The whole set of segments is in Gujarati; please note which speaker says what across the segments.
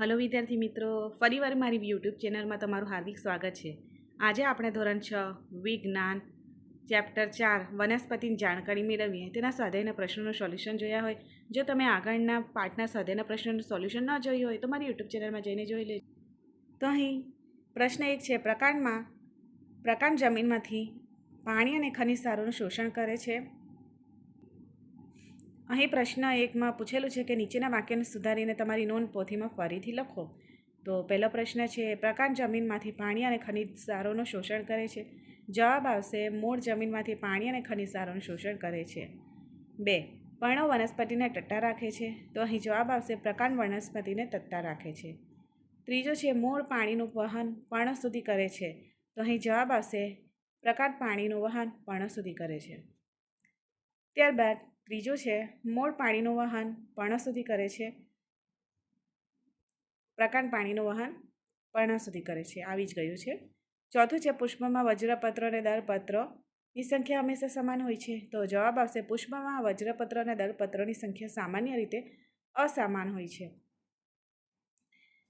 Speaker 1: હલો વિદ્યાર્થી મિત્રો, ફરીવાર મારી યુટ્યુબ ચેનલમાં તમારું હાર્દિક સ્વાગત છે. આજે આપણે ધોરણ છ, વિજ્ઞાન, ચેપ્ટર ચાર, વનસ્પતિની જાણકારી મેળવીએ. તેના સ્વાધ્યાયના પ્રશ્નોનું સોલ્યુશન જોયા હોય. જો તમે આગળના પાઠના સ્વાધ્યાયના પ્રશ્નોનું સોલ્યુશન ન જોયું હોય, તો મારી યુટ્યુબ ચેનલમાં જઈને જોઈ લેજો. તો અહીં પ્રશ્ન એક છે, પ્રકાંડમાં, પ્રકાંડ જમીનમાંથી પાણી અને ખનિજ સારોનું શોષણ કરે છે. અહીં પ્રશ્ન એકમાં પૂછેલું છે કે નીચેના વાક્યને સુધારીને તમારી નોંધ પોથીમાં ફરીથી લખો. તો પહેલો પ્રશ્ન છે, પ્રકાંડ જમીનમાંથી પાણી અને ખનિજ સારોનું શોષણ કરે છે. જવાબ આવશે, મૂળ જમીનમાંથી પાણી અને ખનિજ સારોનું શોષણ કરે છે. બે, પર્ણો વનસ્પતિને ટટ્ટા રાખે છે. તો અહીં જવાબ આવશે, પ્રકાંડ વનસ્પતિને ટટ્ટા રાખે છે. ત્રીજો છે, મૂળ પાણીનું વહન પર્ણ સુધી કરે છે. તો અહીં જવાબ આવશે, પ્રકાંડ પાણીનું વહન પર્ણ સુધી કરે છે. ત્યારબાદ ત્રીજો છે મોળ પાણીનું વહન પર્ણ સુધી કરે છે. પ્રકાંડ પાણીનું વહન પર્ણ સુધી કરે છે. આવી જ ગયું છે. ચોથું છે, પુષ્પમાં વજ્રપત્ર અને દળપત્રની સંખ્યા હંમેશા સમાન હોય છે. તો જવાબ આવશે, પુષ્પમાં વજ્રપત્ર અને દળપત્રોની સંખ્યા સામાન્ય રીતે અસામાન હોય છે.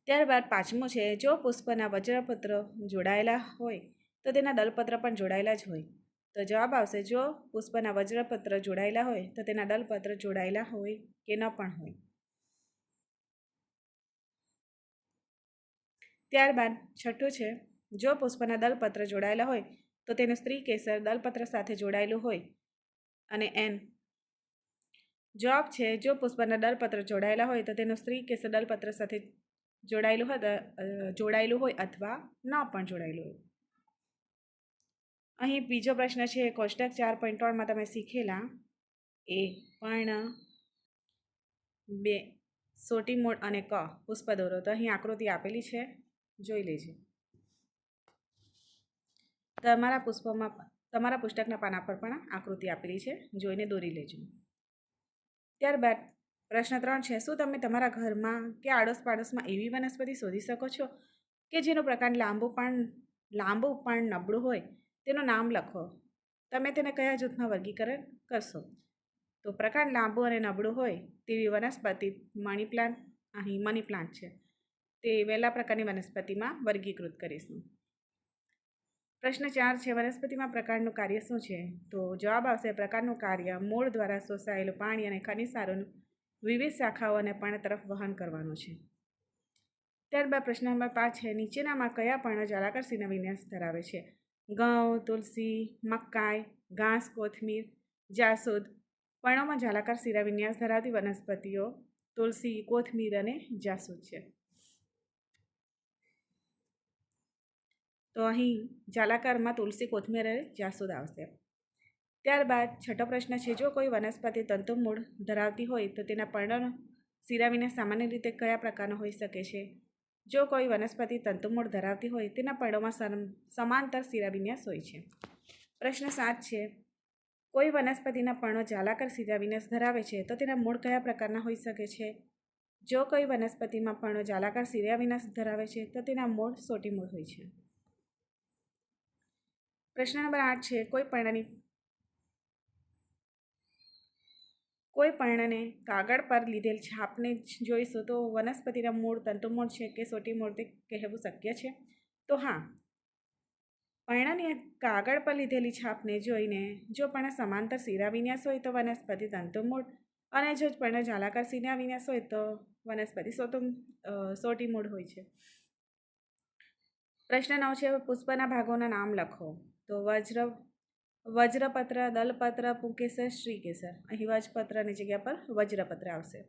Speaker 1: ત્યારબાદ પાંચમું છે, જો પુષ્પના વજ્રપત્ર જોડાયેલા હોય, તો તેના દલપત્ર પણ જોડાયેલા જ હોય. તો જવાબ આવશે, જો પુષ્પના વજ્રપત્ર જોડાયેલા હોય, તો તેના દલપત્ર જોડાયેલા હોય કે ન પણ હોય. ત્યારબાદ છઠ્ઠું છે, જો પુષ્પના દલપત્ર જોડાયેલા હોય, તો તેનું સ્ત્રી કેસર દલપત્ર સાથે જોડાયેલું હોય. અને એન. જવાબ છે, જો પુષ્પના દલપત્ર જોડાયેલા હોય, તો તેનું સ્ત્રી કેસર દલપત્ર સાથે જોડાયેલું હોય જોડાયેલું હોય અથવા ન પણ જોડાયેલું હોય. અહીં બીજો પ્રશ્ન છે, કોષ્ટક ચાર પોઈન્ટ ત્રણમાં તમે શીખેલા. એ પણ બે સોટી મોડ અને ક પુષ્પ દોરો તો અહીં આકૃતિ આપેલી છે, જોઈ લેજો. તમારા પુષ્પમાં, તમારા પુસ્તકના પાના પર પણ આકૃતિ આપેલી છે, જોઈને દોરી લેજો. ત્યારબાદ પ્રશ્ન ત્રણ છે, શું તમે તમારા ઘરમાં કે આડોશ પાડોશમાં એવી વનસ્પતિ શોધી શકો છો કે જેનો પ્રકાંડ લાંબો પણ, લાંબુ પણ નબળું હોય? તેનું નામ લખો. તમે તેને કયા જૂથમાં વર્ગીકરણ કરશો? તો પ્રકાંડ લાંબુ અને નબળું હોય તેવી વનસ્પતિ મની પ્લાન્ટ અહીં મની પ્લાન્ટ છે. તે વહેલા પ્રકારની વનસ્પતિમાં વર્ગીકૃત કરીશું પ્રશ્ન ચાર છે, વનસ્પતિમાં પ્રકારનું કાર્ય શું છે? તો જવાબ આવશે, પ્રકારનું કાર્ય મૂળ દ્વારા શોષાયેલું પાણી અને ખનિસારોનું વિવિધ વિવિધ શાખાઓને પણ તરફ વહન કરવાનું છે. ત્યારબાદ પ્રશ્ન નંબર પાંચ છે, નીચેનામાં કયા પર્ણ જળાકાર સિંહનો વિન્યાસ ધરાવે છે? ઘઉં તુલસી, મકાઈ, ઘાસ, કોથમીર, જાસૂદ, પર્ણોમાં જાલાકાર શિરા વિન્યાસ ધરાવતી વનસ્પતિઓ, તુલસી, કોથમીર અને જાસૂદ છે. તો અહીં જાલાકારમાં તુલસી, કોથમીર અને જાસૂદ આવશે. ત્યારબાદ છઠ્ઠો પ્રશ્ન છે, જો કોઈ વનસ્પતિ તંતુમૂળ ધરાવતી હોય તો તેના પર્ણનો શિરાવિને સામાન્ય રીતે કયા પ્રકારનો હોઈ શકે છે? જો કોઈ વનસ્પતિ તંતુમૂળ ધરાવતી હોય, તેના પર્ણોમાં સમાંતર શિરાવિન્યાસ હોય છે. પ્રશ્ન સાત છે, કોઈ વનસ્પતિના પર્ણો જાલાકાર શિરાવિન્યાસ ધરાવે છે, તો તેના મૂળ કયા પ્રકારના હોઈ શકે છે? જો કોઈ વનસ્પતિમાં પર્ણો જાલાકાર શિરાવિન્યાસ ધરાવે છે, તો તેના મૂળ સોટી મૂળ હોય છે. પ્રશ્ન નંબર આઠ છે, કોઈ પર્ણની કોઈ પર્ણને કાગળ પર લીધેલ છાપને જોઈશું. તો વનસ્પતિના મૂળ તંતુમૂળ છે કે સોટી મૂળ તે કહેવું શક્ય છે? તો હા પર્ણની કાગળ પર લીધેલી છાપને જોઈને, જો પર્ણ સમાંતર શિરાવિન્યાસ હોય તો વનસ્પતિ તંતુમૂળ અને જો પર્ણ જાલાકાર શિરાવિન્યાસ હોય તો વનસ્પતિ સોતું સોટી મૂળ હોય છે. પ્રશ્ન નવ છે પુષ્પના ભાગોના નામ લખો. તો વજ્ર વજ્રપત્ર, દલપત્ર, પુકેસર, શ્રીકેસર. અહીં વજપત્રની જગ્યા પર વજ્રપત્ર આવશે.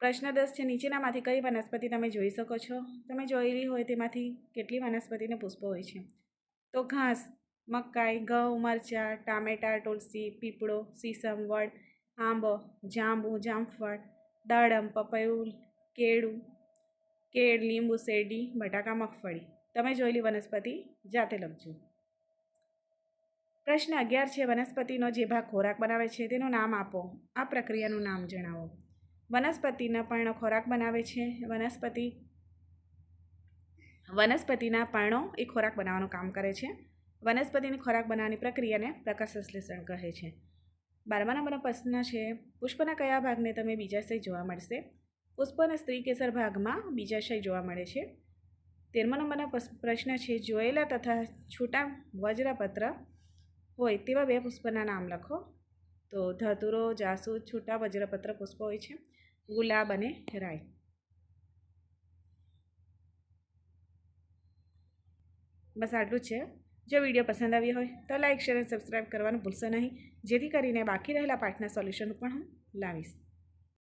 Speaker 1: પ્રશ્ન દસ છે, નીચેનામાંથી કઈ વનસ્પતિ તમે જોઈ શકો છો? તમે જોયેલી હોય તેમાંથી કેટલી વનસ્પતિને પુષ્પો હોય છે? તો ઘાસ, મકાઈ, ઘઉં, મરચાં, ટામેટાં, તુલસી, પીપળો, સીસમ, વડ, આંબો, જાંબુ, જામફળ, દાડમ, પપૈયું, કેળું, કેળ, લીંબુ, શેરડી, બટાકા, મગફળી. તમે જોયેલી વનસ્પતિ જાતે લખજો. પ્રશ્ન અગિયાર છે, વનસ્પતિનો જે ભાગ ખોરાક બનાવે છે, તેનું નામ આપો. આ પ્રક્રિયાનું નામ જણાવો. વનસ્પતિના પર્ણો ખોરાક બનાવે છે. વનસ્પતિ વનસ્પતિના પર્ણો એ ખોરાક બનાવવાનું કામ કરે છે. વનસ્પતિની ખોરાક બનાવવાની પ્રક્રિયાને પ્રકાશ સંશ્લેષણ કહે છે. બારમા નંબરનો પ્રશ્ન છે, પુષ્પના કયા ભાગને તમે બીજાશય જોવા મળશે? પુષ્પના સ્ત્રી કેસર ભાગમાં બીજાશય જોવા મળે છે. તેરમા નંબરનો પ્રશ્ન છે, જોયેલા તથા છૂટા વજ્રપત્ર હોય તેવા બે પુષ્પના નામ લખો તો ધતુરો જાસૂદ છૂટા વજ્રપત્ર પુષ્પ હોય છે ગુલાબ અને રાય બસ આટલું છે જો વીડિયો પસંદ આવ્યો હોય તો લાઇક શેર અને સબસ્ક્રાઈબ કરવાનું ભૂલશો નહીં જેથી કરીને બાકી રહેલા પાઠના સોલ્યુશન પણ હું લાવીશ